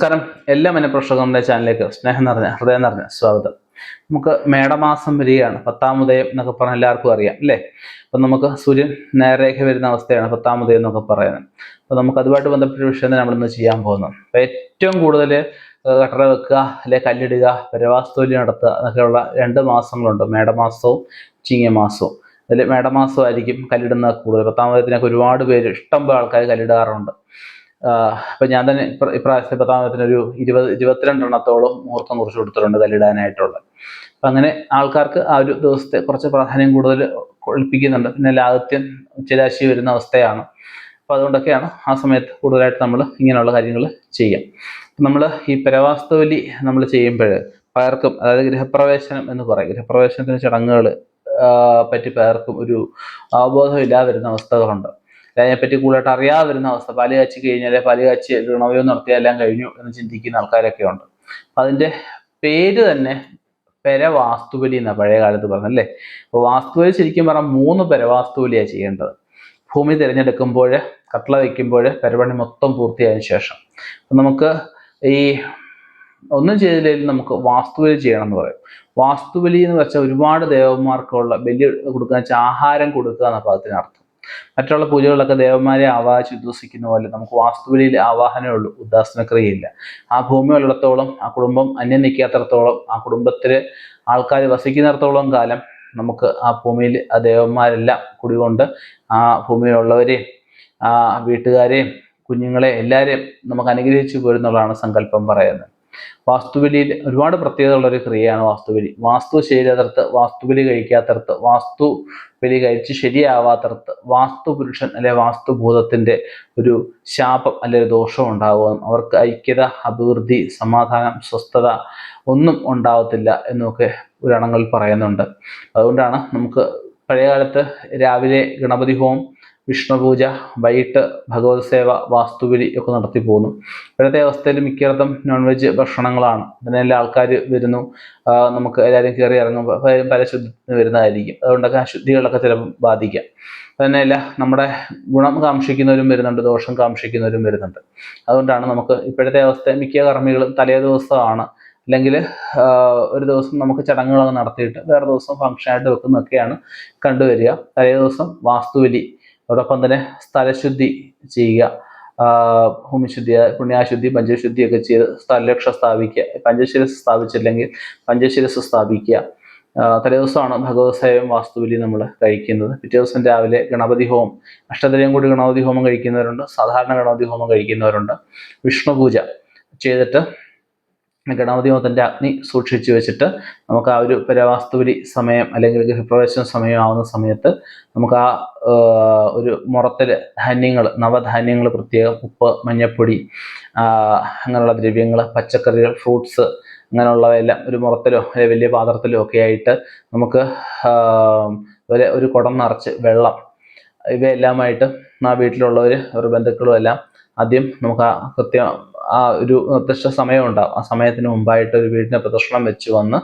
നമസ്കാരം. എല്ലാ മനഃപ്രേക്ഷകരും നമ്മുടെ ചാനലിലേക്ക് സ്നേഹം നിറഞ്ഞ ഹൃദയം നിറഞ്ഞ സ്വാഗതം. നമുക്ക് മേടമാസം വരികയാണ്. പത്താം ഉദയം എന്നൊക്കെ പറഞ്ഞാൽ എല്ലാവർക്കും അറിയാം അല്ലേ? അപ്പം നമുക്ക് സൂര്യൻ നേരേഖ വരുന്ന അവസ്ഥയാണ് പത്താം ഉദയം എന്നൊക്കെ പറയുന്നത്. അപ്പോൾ നമുക്ക് അതുമായിട്ട് ബന്ധപ്പെട്ട വിഷയം നമ്മൾ ഇന്ന് ചെയ്യാൻ പോകുന്നത് അപ്പോൾ ഏറ്റവും കൂടുതൽ കട്ടറ വെക്കുക അല്ലെ കല്ലിടുക പരവാസ്തോലി നടത്തുക എന്നൊക്കെയുള്ള രണ്ട് മാസങ്ങളുണ്ട്. മേടമാസവും ചിങ്ങമാസവും. അതിൽ മേടമാസമായിരിക്കും കല്ലിടുന്ന കൂടുതൽ പത്താം ഉദയത്തിനൊക്കെ ഒരുപാട് പേര് ഇഷ്ടംപോലെ ആൾക്കാർ കല്ലിടാറുണ്ട്. അപ്പൊ ഞാൻ തന്നെ ഇപ്ര- ഇപ്രാവശ്യത്തെ പത്താമത്തിന് ഒരു ഇരുപത് ഇരുപത്തിരണ്ടെണ്ണത്തോളം മുഹൂർത്തം കുറിച്ച് കൊടുത്തിട്ടുണ്ട് കല്ലിടാനായിട്ടുള്ള അപ്പൊ അങ്ങനെ ആൾക്കാർക്ക് ആ ഒരു ദിവസത്തെ കുറച്ച് പ്രാധാന്യം കൂടുതൽ കൊള്ളിപ്പിക്കുന്നുണ്ട് പിന്നെ ലാഗത്യം ഉച്ചരാശി വരുന്ന അവസ്ഥയാണ്. അപ്പൊ അതുകൊണ്ടൊക്കെയാണ് ആ സമയത്ത് കൂടുതലായിട്ട് നമ്മൾ ഇങ്ങനെയുള്ള കാര്യങ്ങൾ ചെയ്യാം. നമ്മൾ ഈ പരവാസ്തവലി നമ്മൾ ചെയ്യുമ്പോൾ പലർക്കും അതായത് ഗൃഹപ്രവേശനം എന്ന് പറയും. ഗൃഹപ്രവേശനത്തിന് ചടങ്ങുകൾ പറ്റി പലർക്കും ഒരു അവബോധമില്ലാതെ വരുന്ന അവസ്ഥകളുണ്ട്. അതിനെപ്പറ്റി കൂടുതലായിട്ട് അറിയാതെ വരുന്ന അവസ്ഥ. പാൽ കാച്ചി കഴിഞ്ഞാൽ പാൽ കാച്ചി ഗുണവയോ നടത്തിയാൽ എല്ലാം കഴിഞ്ഞു എന്ന് ചിന്തിക്കുന്ന ആൾക്കാരൊക്കെ ഉണ്ട്. അപ്പൊ അതിന്റെ പേര് തന്നെ പെരവാസ്തുബലി എന്നാ പഴയ കാലത്ത് പറഞ്ഞു അല്ലേ അപ്പോൾ വാസ്തുബലി ശരിക്കും പറഞ്ഞാൽ മൂന്ന് പെരവാസ്തുബലിയാണ് ചെയ്യേണ്ടത്. ഭൂമി തിരഞ്ഞെടുക്കുമ്പോൾ കട്ടള വയ്ക്കുമ്പോൾ പെരപണി മൊത്തം പൂർത്തിയായതിനു ശേഷം. അപ്പൊ നമുക്ക് ഈ ഒന്നും ചെയ്തില്ലെങ്കിൽ നമുക്ക് വാസ്തുബലി ചെയ്യണം എന്ന് പറയും. വാസ്തുബലി എന്ന് വെച്ചാൽ ഒരുപാട് ദേവന്മാർക്കുള്ള ബലി കൊടുക്കുക ആഹാരം കൊടുക്കുക എന്ന പദത്തിന് അർത്ഥം മറ്റുള്ള പൂജകളിലൊക്കെ ദേവന്മാരെ ആവാഹിച്ച് ഉദ്വസിക്കുന്ന പോലെ നമുക്ക് വാസ്തുവിലയിൽ ആവാഹനമേ ഉള്ളൂ ഉദാസന ക്രിയയില്ല. ആ ഭൂമി ഉള്ളിടത്തോളം ആ കുടുംബം അന്യം നിൽക്കാത്തടത്തോളം ആ കുടുംബത്തിൽ ആൾക്കാർ വസിക്കുന്നിടത്തോളം കാലം നമുക്ക് ആ ഭൂമിയിൽ ആ ദേവന്മാരെല്ലാം കുടികൊണ്ട് ആ ഭൂമിയിലുള്ളവരെയും ആ വീട്ടുകാരെയും കുഞ്ഞുങ്ങളെ എല്ലാവരെയും നമുക്ക് അനുഗ്രഹിച്ചു പോരുന്നുള്ളതാണ് സങ്കല്പം പറയുന്നത്. വാസ്തുബലിയിൽ ഒരുപാട് പ്രത്യേകതയുള്ള ഒരു ക്രിയയാണ് വാസ്തുബലി. വാസ്തു ശരിയാത്തടത്ത് വാസ്തുബലി കഴിക്കാത്തടത്ത് വാസ്തു ബലി കഴിച്ച് ശരിയാവാത്തടത്ത് വാസ്തു പുരുഷൻ അല്ലെ വാസ്തുഭൂതത്തിന്റെ ഒരു ശാപം അല്ലെ ദോഷം ഉണ്ടാകും. അവർക്ക് ഐക്യത അഭിവൃദ്ധി സമാധാനം സ്വസ്ഥത ഒന്നും ഉണ്ടാവത്തില്ല എന്നൊക്കെ പുരാണങ്ങളിൽ പറയുന്നുണ്ട്. അതുകൊണ്ടാണ് നമുക്ക് പഴയകാലത്ത് രാവിലെ ഗണപതി ഹോമം വിഷ്ണു പൂജ വൈകിട്ട് ഭഗവത് സേവ വാസ്തുവിലി ഒക്കെ നടത്തി പോകുന്നു. ഇപ്പോഴത്തെ അവസ്ഥയിൽ മിക്കയിടത്തും നോൺ വെജ് ഭക്ഷണങ്ങളാണ്. അതിനെല്ലാം ആൾക്കാർ വരുന്നു. നമുക്ക് എല്ലാവരും കയറി ഇറങ്ങുമ്പോൾ പല ശുദ്ധത്തിന് വരുന്നതായിരിക്കും. അതുകൊണ്ടൊക്കെ അശുദ്ധികളൊക്കെ ചിലപ്പോൾ ബാധിക്കാം. തന്നെയല്ല നമ്മുടെ ഗുണം കാക്ഷിക്കുന്നവരും വരുന്നുണ്ട്. ദോഷം കാക്ഷിക്കുന്നവരും വരുന്നുണ്ട്. അതുകൊണ്ടാണ് നമുക്ക് ഇപ്പോഴത്തെ അവസ്ഥ മിക്ക കർമ്മികളും തലേ ദിവസമാണ്. അല്ലെങ്കിൽ ഒരു ദിവസം നമുക്ക് ചടങ്ങുകളൊക്കെ നടത്തിയിട്ട് വേറെ ദിവസം ഫംഗ്ഷനായിട്ട് വെക്കുന്നൊക്കെയാണ് കണ്ടുവരിക. തലേ ദിവസം വാസ്തുബലി അതോടൊപ്പം തന്നെ സ്ഥലശുദ്ധി ചെയ്യുക. ഭൂമിശുദ്ധി പുണ്യാശുദ്ധി പഞ്ചശുദ്ധി ഒക്കെ ചെയ്ത് സ്ഥലരക്ഷ സ്ഥാപിക്കുക. പഞ്ചശിരസ് സ്ഥാപിച്ചില്ലെങ്കിൽ പഞ്ചശിരസ് സ്ഥാപിക്കുക. തലേ തലേദിവസമാണ് ഭഗവത് സേവം വാസ്തുവിലി നമ്മൾ കഴിക്കുന്നത്. പിറ്റേ ദിവസം രാവിലെ ഗണപതി ഹോമം. അഷ്ടദ്രയം കൂടി ഗണപതി ഹോമം കഴിക്കുന്നവരുണ്ട്. സാധാരണ ഗണപതി ഹോമം കഴിക്കുന്നവരുണ്ട്. വിഷ്ണു പൂജ ചെയ്തിട്ട് ഗണപതി ഹോമത്തിന്റെ അഗ്നി സൂക്ഷിച്ചു വെച്ചിട്ട് നമുക്ക് ആ ഒരു പരവാസ്തുവിലി സമയം അല്ലെങ്കിൽ ഗൃഹപ്രവേശന സമയം ആവുന്ന സമയത്ത് നമുക്ക് ആ ഒരു മുറത്തിൽ ധാന്യങ്ങൾ നവധാന്യങ്ങൾ പ്രത്യേകം ഉപ്പ് മഞ്ഞപ്പൊടി അങ്ങനെയുള്ള ദ്രവ്യങ്ങൾ പച്ചക്കറികൾ ഫ്രൂട്ട്സ് അങ്ങനെയുള്ളവയെല്ലാം ഒരു മുറത്തിലോ വലിയ പാത്രത്തിലോ ഒക്കെ ആയിട്ട് നമുക്ക് ഒരു ഒരു കുടം നിറച്ച് വെള്ളം ഇവയെല്ലാമായിട്ട് ആ വീട്ടിലുള്ളവർ അവരുടെ ബന്ധുക്കളും എല്ലാം ആദ്യം നമുക്ക് ആ കൃത്യം ആ ഒരു നിർദ്ദിഷ്ട സമയം ഉണ്ടാവും. ആ സമയത്തിന് മുമ്പായിട്ട് ഒരു വീടിനെ പ്രദർശനം വെച്ച് വന്ന്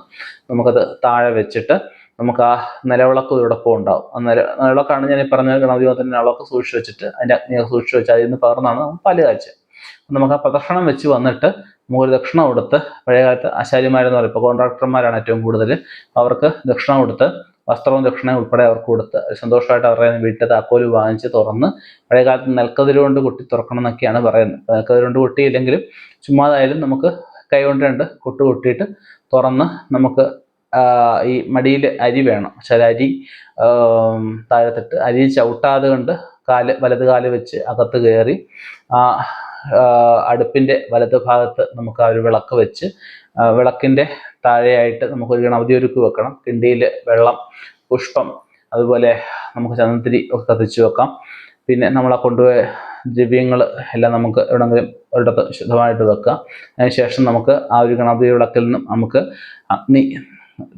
നമുക്കത് താഴെ വെച്ചിട്ട് നമുക്ക് ആ നിലവിളക്ക് ഇതോടൊപ്പം ഉണ്ടാവും. ആ നില നിലവിളക്കാണ് ഞാൻ പറഞ്ഞ ഗണപതി ഹോമത്തിന്റെ നിലവിളക്ക് സൂക്ഷിച്ച് വെച്ചിട്ട് അതിന്റെ അഗ്നിയൊക്കെ സൂക്ഷിച്ച് വെച്ച് അതിൽ നിന്ന് പകർന്നാണ് നമുക്ക് പാൽ കാച്ച് നമുക്ക് ആ പ്രദർശനം വെച്ച് വന്നിട്ട് നമുക്കൊരു ദക്ഷിണ കൊടുത്ത് പഴയകാലത്ത് ആശാരിമാരെന്ന് പറയും ഇപ്പോൾ കോൺട്രാക്ടർമാരാണ് ഏറ്റവും കൂടുതൽ അവർക്ക് ദക്ഷിണ കൊടുത്ത് വസ്ത്രവും ദക്ഷിണയും ഉൾപ്പെടെ അവർക്ക് കൊടുത്ത് സന്തോഷമായിട്ട് അവരുടെ വീട്ടിൽ താക്കോൽ വാങ്ങിച്ച് തുറന്ന് പഴയകാലത്ത് നെൽക്കതിര് കൊണ്ട് കൊട്ടി തുറക്കണം എന്നൊക്കെയാണ് പറയുന്നത്. നെൽക്കതിര് കൊണ്ട് കൊട്ടിയില്ലെങ്കിലും ചുമ്മാതായാലും നമുക്ക് കൈ കൊണ്ട് രണ്ട് കൊട്ട് കൊട്ടിയിട്ട് തുറന്ന് നമുക്ക് ഈ മടിയിൽ അരി വേണം. പക്ഷെ അരി താഴത്തിട്ട് അരി ചവിട്ടാതെ കൊണ്ട് കാൽ വലത് കാൽ വെച്ച് അകത്ത് കയറി അടുപ്പിന്റെ വലത് ഭാഗത്ത് നമുക്ക് ആ ഒരു വിളക്ക് വെച്ച് വിളക്കിന്റെ താഴെയായിട്ട് നമുക്കൊരു ഗണപതി ഒരുക്കി വെക്കണം. കിണ്ടിയിൽ വെള്ളം പുഷ്പം അതുപോലെ നമുക്ക് ചന്ദനത്തിരി ഒക്കെ കത്തിച്ചു വെക്കാം. പിന്നെ നമ്മൾ ആ കൊണ്ടുപോയ ദ്രവ്യങ്ങൾ എല്ലാം നമുക്ക് എവിടെയെങ്കിലും ഒരിടത്ത് ശുദ്ധമായിട്ട് വെക്കാം. അതിനുശേഷം നമുക്ക് ആ ഒരു ഗണപതി വിളക്കിൽ നിന്നും നമുക്ക് അഗ്നി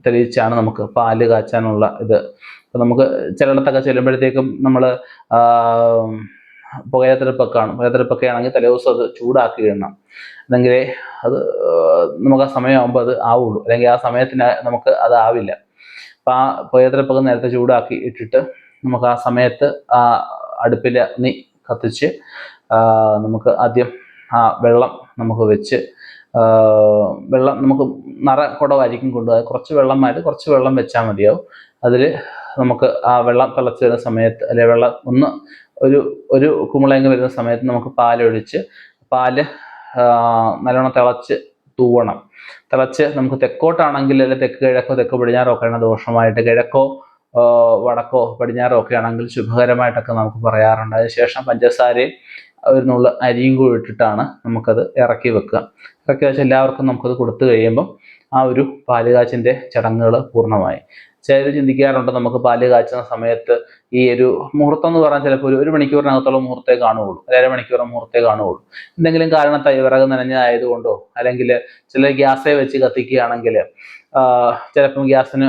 തെളിയിച്ചാണ് നമുക്ക് പാൽ കാച്ചാനുള്ള ഇത്. അപ്പം നമുക്ക് ചിലയിടത്തൊക്കെ ചെല്ലുമ്പോഴത്തേക്കും നമ്മൾ പുകയത്തിരപ്പൊക്കെ കാണും പുകയത്തിരപ്പൊക്കെ ആണെങ്കിൽ തലേദിവസം അത് ചൂടാക്കി ഇടണം. അല്ലെങ്കിൽ അത് നമുക്ക് ആ സമയമാകുമ്പോൾ അത് ആവുള്ളൂ. അല്ലെങ്കിൽ ആ സമയത്തിന് നമുക്ക് അത് ആവില്ല. അപ്പം ആ പുകയത്തിരപ്പൊക്കെ നേരത്തെ ചൂടാക്കി ഇട്ടിട്ട് നമുക്ക് ആ സമയത്ത് ആ അടുപ്പിൽ നീ കത്തിച്ച് നമുക്ക് ആദ്യം ആ വെള്ളം നമുക്ക് വെച്ച് വെള്ളം നമുക്ക് നിറ കുടവായിരിക്കും കൊണ്ടുപോയത് കുറച്ച് വെള്ളം മാറ്റി കുറച്ച് വെള്ളം വെച്ചാൽ മതിയാവും. അതിൽ നമുക്ക് ആ വെള്ളം തിളച്ച് വരുന്ന സമയത്ത് അല്ലെ വെള്ളം ഒന്ന് ഒരു ഒരു കുമിളങ്ങ് വരുന്ന സമയത്ത് നമുക്ക് പാലൊഴിച്ച് പാൽ നല്ലോണം തിളച്ച് തൂവണം. തിളച്ച് നമുക്ക് തെക്കോട്ടാണെങ്കിൽ അല്ലെങ്കിൽ തെക്ക് കിഴക്കോ തെക്ക് പടിഞ്ഞാറോ ഒക്കെയാണ് ദോഷമായിട്ട് കിഴക്കോ വടക്കോ പടിഞ്ഞാറോ ഒക്കെ ആണെങ്കിൽ ശുഭകരമായിട്ടൊക്കെ നമുക്ക് പറയാറുണ്ട്. അതിനുശേഷം പഞ്ചസാരയും ഒരു നുള്ളു അരിയും കൂടി ഇട്ടിട്ടാണ് നമുക്കത് ഇറക്കി വെക്കുക. ഇറക്കി വെച്ചാൽ എല്ലാവർക്കും നമുക്കത് കൊടുത്തു കഴിയുമ്പം ആ ഒരു പാലുകാച്ചിന്റെ ചടങ്ങുകൾ പൂർണമായി. ചിലർ ചിന്തിക്കാറുണ്ട് നമുക്ക് പാൽ കാച്ചുന്ന സമയത്ത് ഈ ഒരു മുഹൂർത്തം എന്ന് പറഞ്ഞാൽ ചിലപ്പോൾ ഒരു ഒരു മണിക്കൂറിനകത്തോളം മുഹൂർത്തേ കാണുകയുള്ളൂ. അര മണിക്കൂർ മുഹൂർത്തേ കാണുകയുള്ളൂ. എന്തെങ്കിലും കാരണത്താൽ വിറക് നനഞ്ഞതായതുകൊണ്ടോ അല്ലെങ്കിൽ ചില ഗ്യാസേ വെച്ച് കത്തിക്കുകയാണെങ്കിൽ ചിലപ്പം ഗ്യാസിന്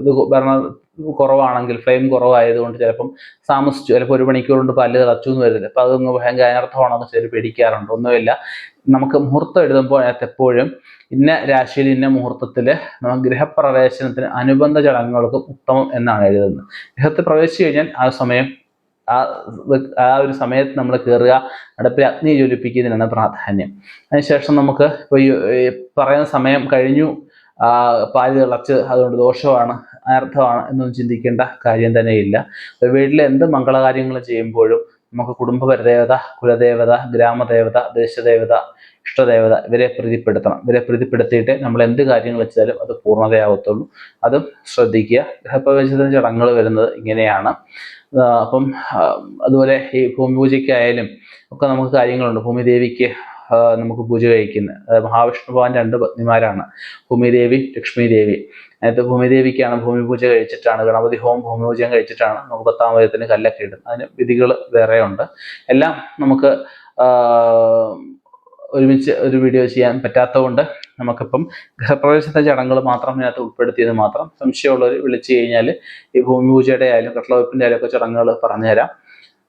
ഇത് ഭരണ കുറവാണെങ്കിൽ ഫ്ലെയിം കുറവായതുകൊണ്ട് ചിലപ്പം താമസിച്ചു ചിലപ്പോൾ ഒരു മണിക്കൂർ കൊണ്ട് പല്ല് തിളച്ചു എന്ന് വരില്ല അപ്പം അതൊന്ന് ഭയങ്കര അനർത്ഥമാണെന്ന് ചിലർ പേടിക്കാറുണ്ട്. ഒന്നുമില്ല. നമുക്ക് മുഹൂർത്തം എഴുതുമ്പോൾ അതിനകത്ത് എപ്പോഴും ഇന്ന രാശിയിൽ ഇന്ന മുഹൂർത്തത്തിൽ നമ്മൾ ഗൃഹപ്രവേശനത്തിന് അനുബന്ധ ചടങ്ങുകൾക്ക് ഉത്തമം എന്നാണ് എഴുതുന്നത്. ഗൃഹത്തിൽ പ്രവേശിച്ചു കഴിഞ്ഞാൽ ആ സമയം ആ ആ ഒരു സമയത്ത് നമ്മൾ കയറുക അടുപ്പിൽ അഗ്നി ജ്വലിപ്പിക്കുന്നതിനാണ് പ്രാധാന്യം. അതിനുശേഷം നമുക്ക് ഇപ്പോൾ ഈ പറയുന്ന സമയം കഴിഞ്ഞു. പാൽ തിളച്ച് അതുകൊണ്ട് ദോഷമാണ്. അനർത്ഥമാണ് എന്നൊന്നും ചിന്തിക്കേണ്ട കാര്യം തന്നെയില്ല. ഒരു വീട്ടിൽ എന്ത് മംഗളകാര്യങ്ങൾ ചെയ്യുമ്പോഴും നമുക്ക് കുടുംബ പരദേവത കുലദേവത ഗ്രാമദേവത ദേശദേവത ഇഷ്ടദേവത ഇവരെ പ്രീതിപ്പെടുത്തണം. ഇവരെ പ്രീതിപ്പെടുത്തിയിട്ട് നമ്മൾ എന്ത് കാര്യങ്ങൾ വെച്ചാലും അത് പൂർണതയാവത്തുള്ളൂ. അതും ശ്രദ്ധിക്കുക. ഗൃഹപ്രവേശന ചടങ്ങുകൾ വരുന്നത് ഇങ്ങനെയാണ്. അപ്പം അതുപോലെ ഈ ഭൂമി പൂജയ്ക്കായാലും ഒക്കെ നമുക്ക് കാര്യങ്ങളുണ്ട്. ഭൂമിദേവിക്ക് നമുക്ക് പൂജ കഴിക്കുന്നത് അതായത് മഹാവിഷ്ണു ഭഗവാൻ രണ്ട് പത്നിമാരാണ്. ഭൂമിദേവി ലക്ഷ്മി ദേവി അതിനകത്ത് ഭൂമിദേവിക്കാണ് ഭൂമി പൂജ കഴിച്ചിട്ടാണ് ഗണപതി ഹോം ഭൂമി പൂജയും കഴിച്ചിട്ടാണ് നമുക്ക് പത്താം വയത്തിന് കല്ലൊക്കെ ഇടുന്നത്. അതിന് വിധികൾ വേറെ ഉണ്ട് എല്ലാം നമുക്ക് ഒരുമിച്ച് ഒരു വീഡിയോ ചെയ്യാൻ പറ്റാത്തതുകൊണ്ട് നമുക്കിപ്പം ഗൃഹപ്രവേശത്തെ ചടങ്ങുകൾ മാത്രം ഇതിനകത്ത് ഉൾപ്പെടുത്തിയത് മാത്രം. സംശയമുള്ളവർ വിളിച്ചു കഴിഞ്ഞാൽ ഈ ഭൂമി പൂജയുടെ ആയാലും കട്ടളവെപ്പിന്റെ ആയാലും ഒക്കെ ചടങ്ങുകൾ പറഞ്ഞുതരാം.